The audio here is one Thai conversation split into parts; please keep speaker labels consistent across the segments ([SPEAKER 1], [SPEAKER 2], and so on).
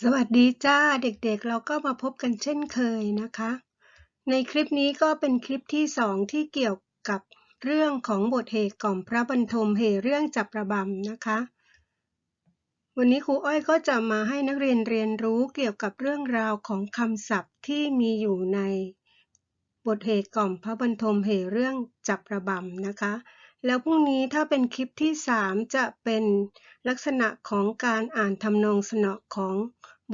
[SPEAKER 1] สวัสดีจ้าเด็กๆ เราก็มาพบกันเช่นเคยนะคะ ในคลิปนี้ก็เป็นคลิปที่สองที่เกี่ยวกับเรื่องของบทเหตุกล่อมพระบรรทมเหเรื่องจับระบำนะคะ วันนี้ครูอ้อยก็จะมาให้นักเรียนเรียนรู้เกี่ยวกับเรื่องราวของคำศัพท์ที่มีอยู่ในบทเหตุกล่อมพระบรรทมเหเรื่องจับระบำนะคะ แล้วพรุ่งนี้ถ้าเป็นคลิปที่สามจะเป็นลักษณะของการอ่านทำนองสนอของ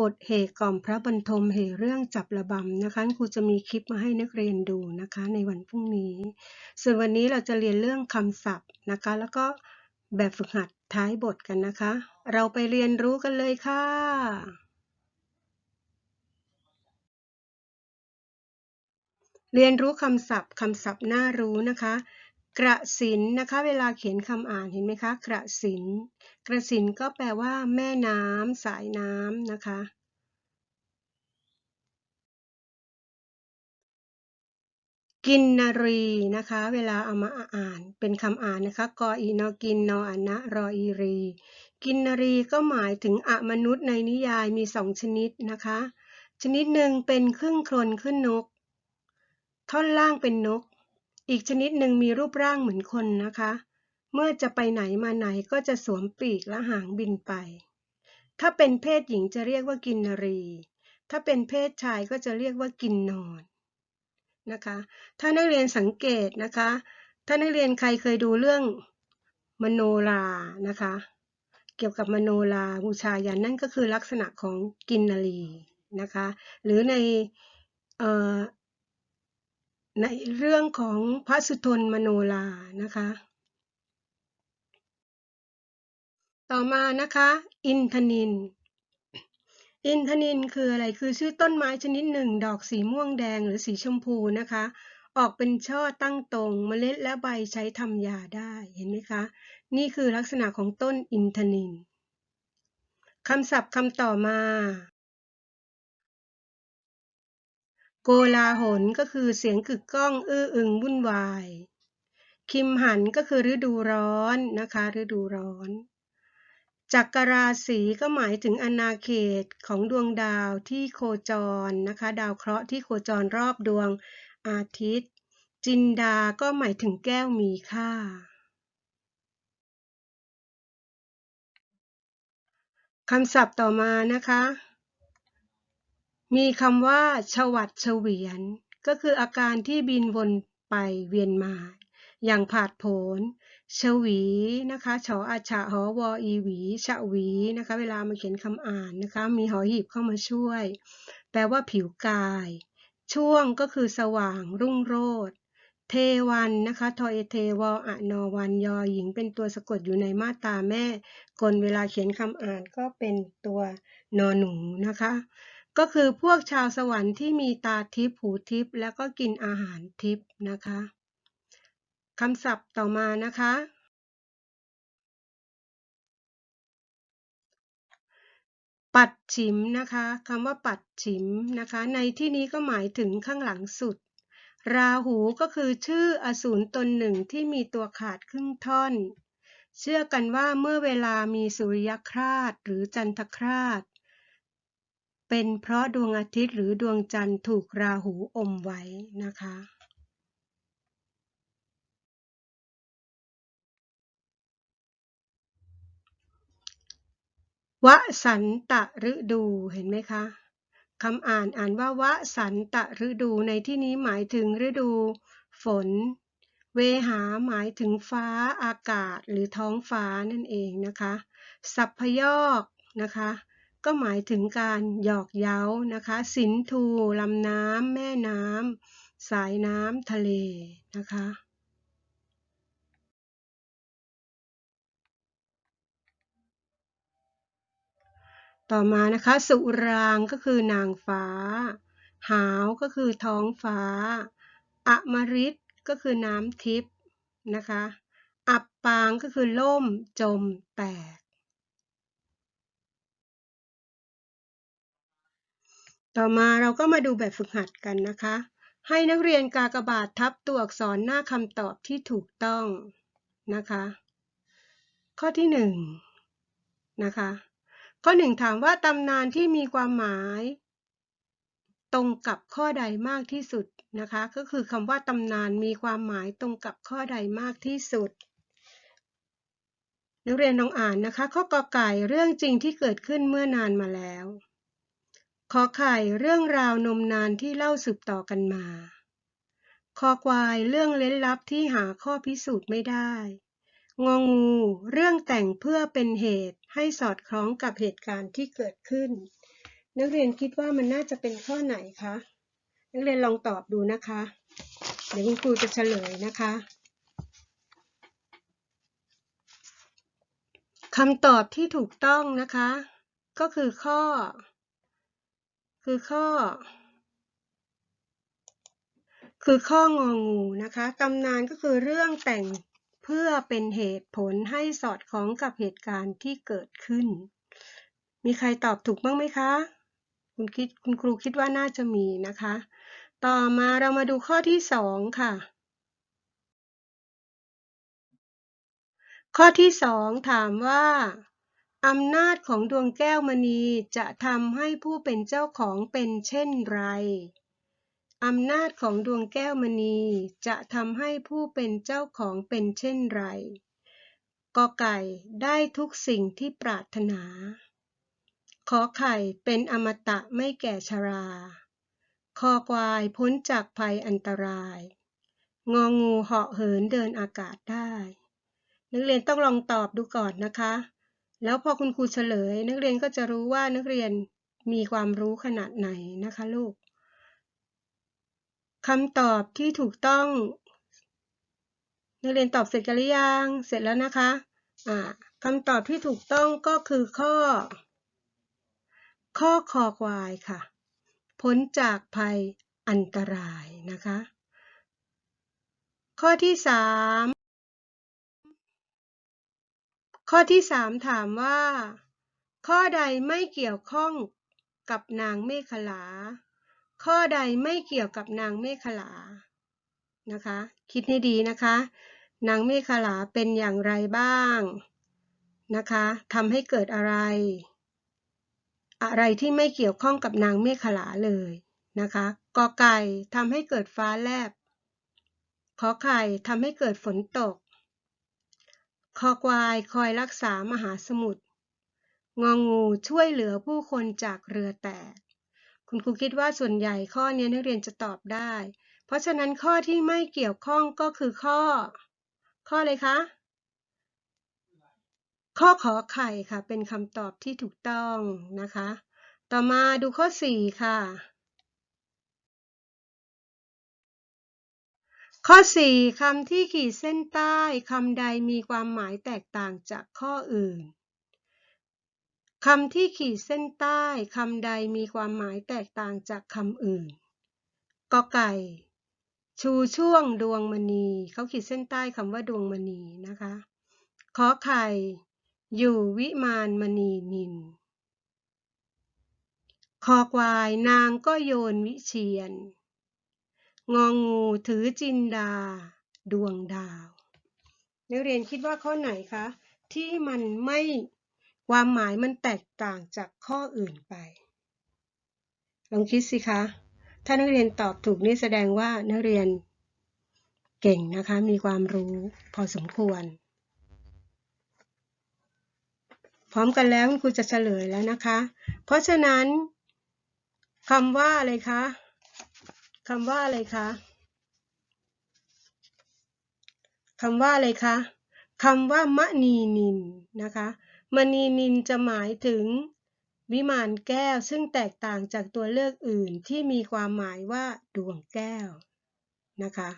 [SPEAKER 1] บทเหกล่อมพระบรรทมเหเรื่องจับระบำนะคะครูจะมีคลิปมาให้นักเรียนดูนะคะในวันพรุ่งนี้ ส่วนวันนี้เราจะเรียนเรื่องคำศัพท์นะคะ แล้วก็แบบฝึกหัดท้ายบทกันนะคะ เราไปเรียนรู้กันเลยค่ะ เรียนรู้คำศัพท์คำศัพท์น่ารู้นะคะ กระสินนะคะ เวลาเขียนคำอ่านเห็นไหมคะ กระสิน กระสินก็แปลว่า แม่น้ำสายน้ำนะคะ กินนรีนะคะ เวลาเอามาอ่านเป็นคำอ่านนะคะกออีนอกินนออนะรออีรี กินนรีก็หมายถึงอมนุษย์ในนิยายมีสองชนิดนะคะ ชนิดหนึ่งเป็นครึ่งคนขึ้นนก ท่อนล่างเป็นนก อีกชนิดหนึ่งมีรูปร่างเหมือนคนนะคะ เมื่อจะไปไหนมาไหนก็จะสวมปีกและหางบินไป ถ้าเป็นเพศหญิงจะเรียกว่ากินนรี ถ้าเป็นเพศชายก็จะเรียกว่ากินนอนนะคะ ถ้านักเรียนสังเกตนะคะ ถ้านักเรียนใครเคยดูเรื่องมโนรานะคะ เกี่ยวกับมโนราบูชายันนั่นก็คือลักษณะของกินนารีนะคะ หรือใน ในเรื่องของพระสุทนมโนรานะคะ ต่อมานะคะ อินทนิน อินทนินคืออะไรคือชื่อต้นไม้ชนิดหนึ่ง ดอกสีม่วงแดงหรือสีชมพูนะคะ ออกเป็นช่อตั้งตรงเมล็ดและใบใช้ทำยาได้เห็นไหมคะ นี่คือลักษณะของต้นอินทนินคำศัพท์คำต่อมา โกลาหลก็คือเสียงกึกก้องอื้ออึงวุ่นวาย คิมหันก็คือฤดูร้อนนะคะ ฤดูร้อน จักรราศีก็หมายถึงอาณาเขตของดวงดาวที่โคจรนะคะ ดาวเคราะห์ที่โคจรรอบดวงอาทิตย์ จินดาก็หมายถึงแก้วมีค่า คำศัพท์ต่อมานะคะ มีคำว่าชวัดเฉวียน ก็คืออาการที่บินวนไปเวียนมา อย่างผาดโผนชวีนะคะชออาชาหอวออีหวีชวีนะคะ เวลามาเขียนคำอ่านนะคะ มีหอหีบเข้ามาช่วย แปลว่าผิวกาย ช่วงก็คือสว่างรุ่งโรจน์เทวันนะคะ ทอเอเทวออะนอวันยอหญิง เป็นตัวสะกดอยู่ในมาตาแม่ กลเวลาเขียนคำอ่านก็เป็นตัวนอหนูนะคะ ก็คือพวกชาวสวรรค์ที่มีตาทิพย์หูทิพย์แล้วก็กินอาหารทิพย์นะคะคำศัพท์ต่อมานะคะ ปัดฉิมนะคะคำว่าปัดฉิมนะคะ ในที่นี้ก็หมายถึงข้างหลังสุด ราหูก็คือชื่ออสูรตนหนึ่งที่มีตัวขาดครึ่งท่อน เชื่อกันว่าเมื่อเวลามีสุริยคราสหรือจันทคราส เป็นเพราะดวงอาทิตย์หรือดวงจันทร์ถูกราหูอมไว้นะคะ วสันตะฤดูเห็นไหมคะคำอ่านอ่านว่าวสันตะฤดูในที่นี้หมายถึงฤดู ฝน เวหาหมายถึงฟ้าอากาศหรือท้องฟ้านั่นเองนะคะ สัพพยอกนะคะ ก็หมายถึงการหยอกเย้านะคะสินทูลำน้ำแม่น้ำสายน้ำทะเลนะคะต่อมานะคะ สุรางก็คือนางฟ้า หาวก็คือท้องฟ้า อมฤตก็คือน้ำทิพย์นะคะ อับปางก็คือล่มจมแตก ต่อมาเราก็มาดูแบบฝึกหัดกันนะคะ ให้นักเรียนกากบาททับตัวอักษรหน้าคำตอบที่ถูกต้องนะคะ ข้อที่หนึ่งนะคะ ข้อหนึ่งถามว่าตำนานที่มีความหมาย ตรงกับข้อใดมากที่สุดนะคะ ก็คือคำว่าตำนานมีความหมายตรงกับข้อใดมากที่สุดนักเรียนลองอ่านนะคะ ข้อกอไก่เรื่องจริงที่เกิดขึ้นเมื่อนานมาแล้ว ขอไข่เรื่องราวนมนานที่เล่าสืบต่อกันมา คอควายเรื่องเล้นลับที่หาข้อพิสูจน์ไม่ได้ งองู เรื่องแต่งเพื่อเป็นเหตุให้สอดคล้องกับเหตุการณ์ที่เกิดขึ้น นักเรียนคิดว่ามันน่าจะเป็นข้อไหนคะ นักเรียนลองตอบดูนะคะ เดี๋ยวคุณครูจะเฉลยนะคะคำตอบที่ถูกต้องนะคะ ก็คือข้อ คือข้อ คือข้ององูนะคะตำนานก็คือเรื่องแต่งเพื่อเป็นเหตุผลให้สอดคล้องกับเหตุการณ์ที่เกิดขึ้น มีใครตอบถูกบ้างไหมคะ คุณคิดคุณครูคิดว่าน่าจะมีนะคะ ต่อมาเรามาดูข้อที่สองค่ะข้อที่สองถามว่า อำนาจของดวงแก้วมณีจะทำให้ผู้เป็นเจ้าของเป็นเช่นไร อำนาจของดวงแก้วมณีจะทำให้ผู้เป็นเจ้าของเป็นเช่นไรกอไก่ได้ทุกสิ่งที่ปรารถนา ขอไข่เป็นอมตะไม่แก่ชรา คอควายพ้นจากภัยอันตราย งองูเหาะเหินเดินอากาศได้ นักเรียนต้องลองตอบดูก่อนนะคะ แล้วพอคุณครูเฉลย นักเรียนก็จะรู้ว่านักเรียนมีความรู้ขนาดไหนนะคะลูกคำตอบที่ถูกต้อง นักเรียนตอบเสร็จกันหรือยัง เสร็จแล้วนะคะอ่าคำตอบที่ถูกต้องก็คือข้อ ข้อคอควายค่ะ พ้นจากภัยอันตรายนะคะ ข้อที่สาม ข้อที่สามถามว่า ข้อใดไม่เกี่ยวข้องกับนางเมขลา ข้อใดไม่เกี่ยวกับนางเมฆลา นะคะ คิดให้ดีนะคะ นางเมฆลาเป็นอย่างไรบ้าง นะคะทำให้เกิดอะไร อะไรที่ไม่เกี่ยวข้องกับนางเมฆลาเลยนะคะกอไก่ทำให้เกิดฟ้าแลบขอไข่ทำให้เกิดฝนตก คอควายคอยรักษามหาสมุทร งองูช่วยเหลือผู้คนจากเรือแตก คุณครูคิดว่าส่วนใหญ่ข้อนี้นักเรียนจะตอบได้ เพราะฉะนั้นข้อที่ไม่เกี่ยวข้องก็คือข้อ ข้ออะไรคะ ข้อขอไข่ค่ะ เป็นคำตอบที่ถูกต้องนะคะ ต่อมาดูข้อ 4 ค่ะ ข้อ 4 คำที่ขีดเส้นใต้คำใดมีความหมายแตกต่างจากข้ออื่น คำที่ขีดเส้นใต้คำใดมีความหมายแตกต่างจากคำอื่นกอไก่ ชูช่วงดวงมณีเขาขีดเส้นใต้คำว่าดวงมณีนะคะขอไข่ อยู่วิมานมณีนินคอควายนางก็โยนวิเชียน งองูถือจินดา ดวงดาว นักเรียนคิดว่าข้อไหนคะ ที่มันไม่ความหมายมันแตกต่างจากข้ออื่นไป ลองคิดสิคะ ถ้านักเรียนตอบถูกนี่แสดงว่านักเรียนเก่งนะคะ มีความรู้พอสมควร พร้อมกันแล้วครูจะเฉลยแล้วนะคะ เพราะฉะนั้นคำว่าอะไรคะ คำว่าอะไรคะคำว่าอะไรคะคำว่ามะนีนินนะคะมณีนินจะหมายถึงวิมานแก้วซึ่งแตกต่างจากตัวเลือกอื่นที่มีความหมายว่าดวงแก้วนะคะ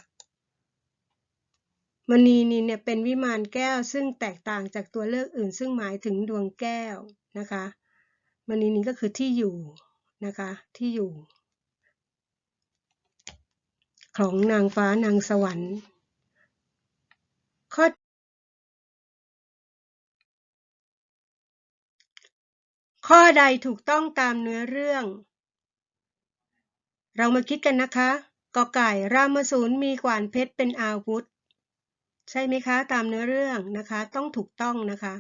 [SPEAKER 1] มณีนินเนี่ยเป็นวิมานแก้วซึ่งแตกต่างจากตัวเลือกอื่น ซึ่งหมายถึงดวงแก้วนะคะมณีนินก็คือที่อยู่นะคะที่อยู่ ของนางฟ้านางสวรรค์ ข้อข้อใดถูกต้องตามเนื้อเรื่อง เรามาคิดกันนะคะกอไก่รามสูรมีกวานเพชรเป็นอาวุธ ใช่ไหมคะ ตามเนื้อเรื่องนะคะ ต้องถูกต้องนะคะ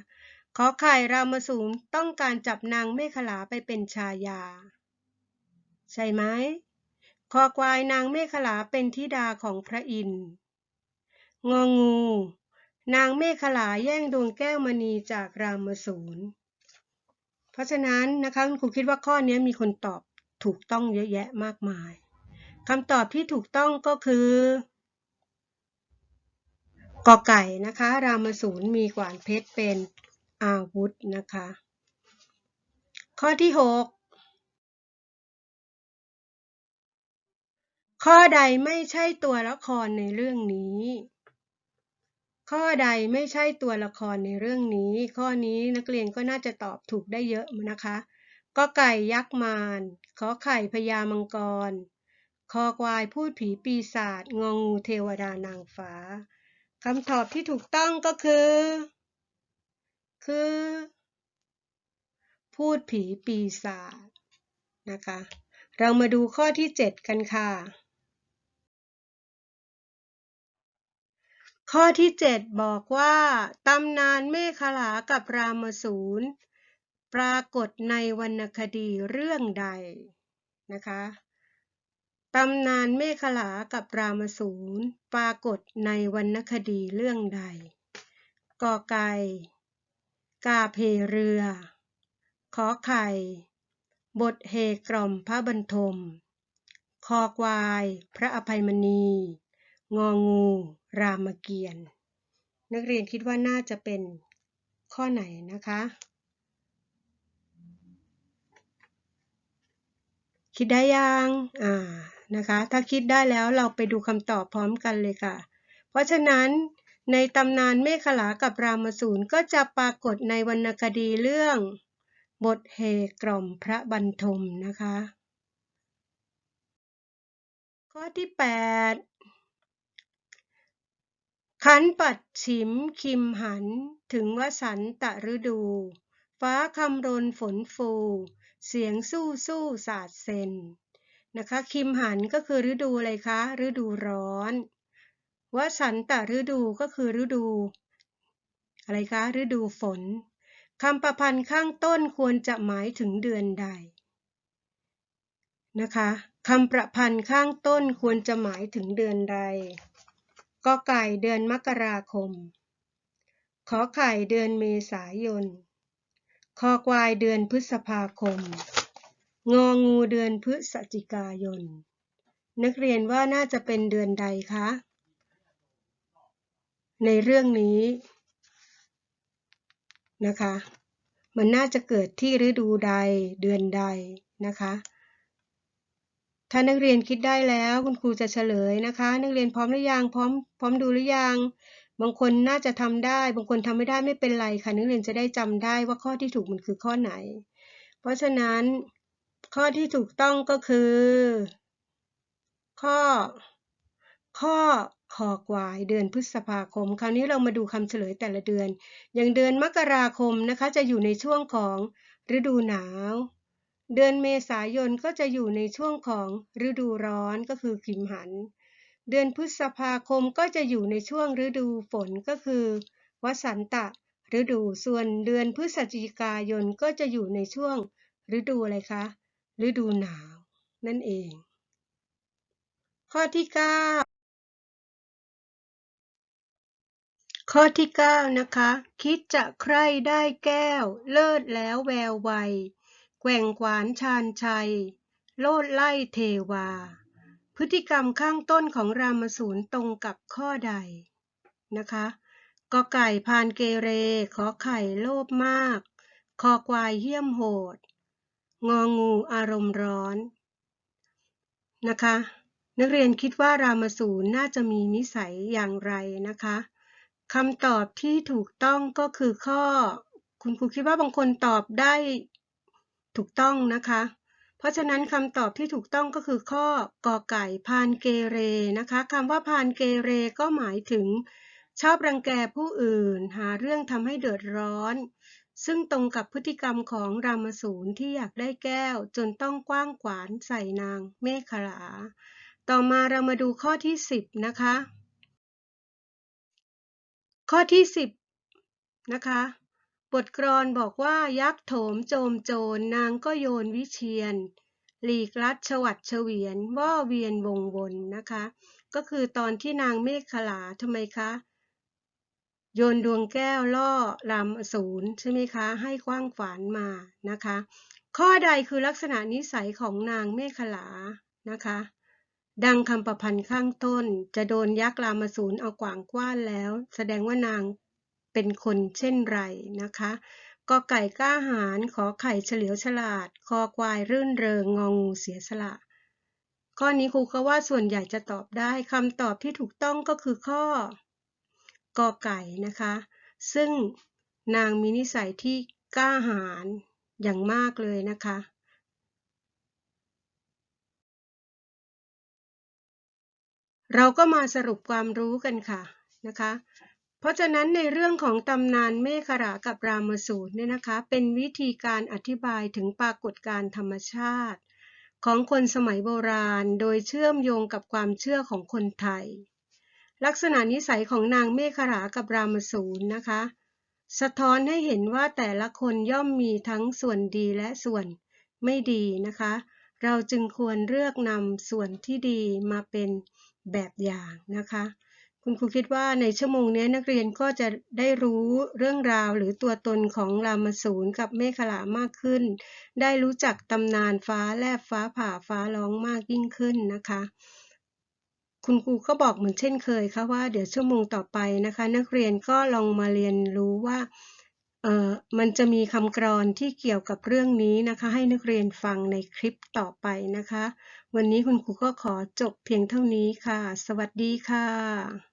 [SPEAKER 1] ขอไข่รามสูงต้องการจับนางเมขลาไปเป็นชายา ใช่ไหม คอควายนางเมขลาเป็นธิดาของพระอินทร์งองู นางเมขลาแย่งดวงแก้วมณีจากรามสูรเพราะฉะนั้นนะคะคุณครูคิดว่าข้อนี้มีคนตอบถูกต้องเยอะแยะมากมายคำตอบที่ถูกต้องก็คือกอไก่นะคะ รามสูรมีกวานเพชรเป็นอาวุธนะคะ ข้อที่ 6 ข้อใดไม่ใช่ตัวละครในเรื่องนี้ ข้อใดไม่ใช่ตัวละครในเรื่องนี้ ข้อนี้นักเรียนก็น่าจะตอบถูกได้เยอะนะคะ ก็ไก่ยักษ์มารขอไข่พญามังกร คอควายพูดผีปีศาจ งองูเทวดานางฟ้าคำตอบที่ถูกต้องก็คือ คือ พูดผีปีศาจนะคะ เรามาดูข้อที่ 7 กันค่ะ ข้อที่ 7 บอกว่าตำนานเมฆลากับรามสูรปรากฏในวรรณคดีเรื่องใดนะคะตำนานเมฆลากับรามสูรปรากฏในวรรณคดีเรื่องใดกอไก่ กาเพเรือ ขอไข่ บทเฮกล่อมพระบรรทม คอควาย พระอภัยมณี งองู รามเกียรติ์นักเรียนคิดว่าน่าจะเป็นข้อไหนนะคะ คิดได้ยังอ่านะคะ ถ้าคิดได้แล้วเราไปดูคำตอบพร้อมกันเลยค่ะ เพราะฉะนั้นในตำนานเมฆลากับรามสูรก็จะปรากฏในวรรณคดีเรื่องบทเฮกล่อมพระบรรทมนะคะ ข้อที่ 8 ขันปัดฉิมคิมหัน ถึงวสันตะฤดู ฟ้าคำรนฝนฟู เสียงสู้สู้สาดเซนนะคะ คิมหันก็คือฤดูอะไรคะฤดูร้อนวสันตะฤดูก็คือฤดู อะไรคะฤดูฝนคำประพันธ์ข้างต้นควรจะหมายถึงเดือนใดนะคะคำประพันธ์ข้างต้นควรจะหมายถึงเดือนใด ก็ไก่เดือนมกราคม ขอไข่เดือนเมษายน คอควายเดือนพฤษภาคม งองูเดือนพฤศจิกายน นักเรียนว่าน่าจะเป็นเดือนใดคะ ในเรื่องนี้นะคะ มันน่าจะเกิดที่ฤดูใดเดือนใดนะคะ ถ้านักเรียนคิดได้แล้วคุณครูจะเฉลยนะคะ นักเรียนพร้อมหรือยังพร้อมพร้อมดูหรือยัง บางคนน่าจะทำได้ บางคนทำไม่ได้ไม่เป็นไรค่ะ นักเรียนจะได้จำได้ว่าข้อที่ถูกมันคือข้อไหน เพราะฉะนั้นข้อที่ถูกต้องก็คือ ข้อ ข้อคอควายเดือนพฤษภาคม คราวนี้เรามาดูคำเฉลยแต่ละเดือน อย่างเดือนมกราคมนะคะ จะอยู่ในช่วงของฤดูหนาว เดือนเมษายนก็จะอยู่ในช่วงของฤดูร้อนก็คือขิมหัน เดือนพฤษภาคมก็จะอยู่ในช่วงฤดูฝนก็คือวสันตะฤดู ส่วนเดือนพฤศจิกายนก็จะอยู่ในช่วงฤดูอะไรคะ ฤดูหนาว นั่นเอง ข้อที่ 9 ข้อที่ 9 นะคะ คิดจะใคร่ได้แก้ว เลิศแล้วแววไว แกว่งขวานชาญชัย โลดไล่เทวา พฤติกรรมข้างต้นของรามสูรตรงกับข้อใดนะคะกอไก่พานเกเร ขอไข่โลภมาก คอควายเหี้ยมโหด งองูอารมณ์ร้อนนะคะ นักเรียนคิดว่ารามสูรน่าจะมีนิสัยอย่างไรนะคะคำตอบที่ถูกต้องก็คือข้อ คุณครูคิดว่าบางคนตอบได้ ถูกต้องนะคะ เพราะฉะนั้นคำตอบที่ถูกต้องก็คือข้อกอไก่พานเกเรนะคะคำว่าพานเกเรก็หมายถึง ชอบรังแกผู้อื่น หาเรื่องทำให้เดือดร้อน ซึ่งตรงกับพฤติกรรมของรามสูรที่อยากได้แก้ว จนต้องกว้างขวานใส่นางเมฆลาต่อมาเรามาดูข้อที่ 10 นะคะ ข้อที่ 10 นะคะ บทกลอนบอกว่ายักษ์โถมโจมโจรนางก็โยนวิเชียนหลีกลัดฉวัดเฉวียนว่าเวียนวงวนนะคะ ก็คือตอนที่นางเมฆขลาทำไมคะ โยนดวงแก้วล่อรามอสูรใช่ไหมคะ ให้กว้างฝานมานะคะ ข้อใดคือลักษณะนิสัยของนางเมฆขลานะคะ ดังคำประพันธ์ข้างต้นจะโดนยักษ์รามสูรเอากว่างกว้านแล้ว แสดงว่านาง เป็นคนเช่นไรนะคะกอไก่กล้าหาญขอไข่เฉลียวฉลาด คอควายรื่นเริงงองูเสียสละ ข้อนี้ครูก็ว่าส่วนใหญ่จะตอบได้คำตอบที่ถูกต้องก็คือข้อกอไก่นะคะ ซึ่งนางมีนิสัยที่กล้าหาญอย่างมากเลยนะคะเราก็มาสรุปความรู้กันค่ะนะคะ เพราะฉะนั้นในเรื่องของตำนานเมฆรากับรามสูตรเนี่ยนะคะ เป็นวิธีการอธิบายถึงปรากฏการธรรมชาติ ของคนสมัยโบราณ โดยเชื่อมโยงกับความเชื่อของคนไทย ลักษณะนิสัยของนางเมฆรากับรามสูรนะคะ สะท้อนให้เห็นว่าแต่ละคนย่อมมีทั้งส่วนดีและส่วนไม่ดีนะคะ เราจึงควรเลือกนำส่วนที่ดีมาเป็นแบบอย่างนะคะ คุณครูคิดว่าในชั่วโมงนี้นักเรียนก็จะได้รู้เรื่องราวหรือตัวตนของรามสูรกับเมฆลามากขึ้น ได้รู้จักตำนานฟ้าแลบฟ้าผ่าฟ้าร้องมากยิ่งขึ้นนะคะ คุณครูก็บอกเหมือนเช่นเคยค่ะว่าเดี๋ยวชั่วโมงต่อไปนะคะ นักเรียนก็ลองมาเรียนรู้ว่าเอ่อมันจะมีคำกรอนที่เกี่ยวกับเรื่องนี้นะคะ ให้นักเรียนฟังในคลิปต่อไปนะคะ วันนี้คุณครูก็ขอจบเพียงเท่านี้ค่ะ สวัสดีค่ะ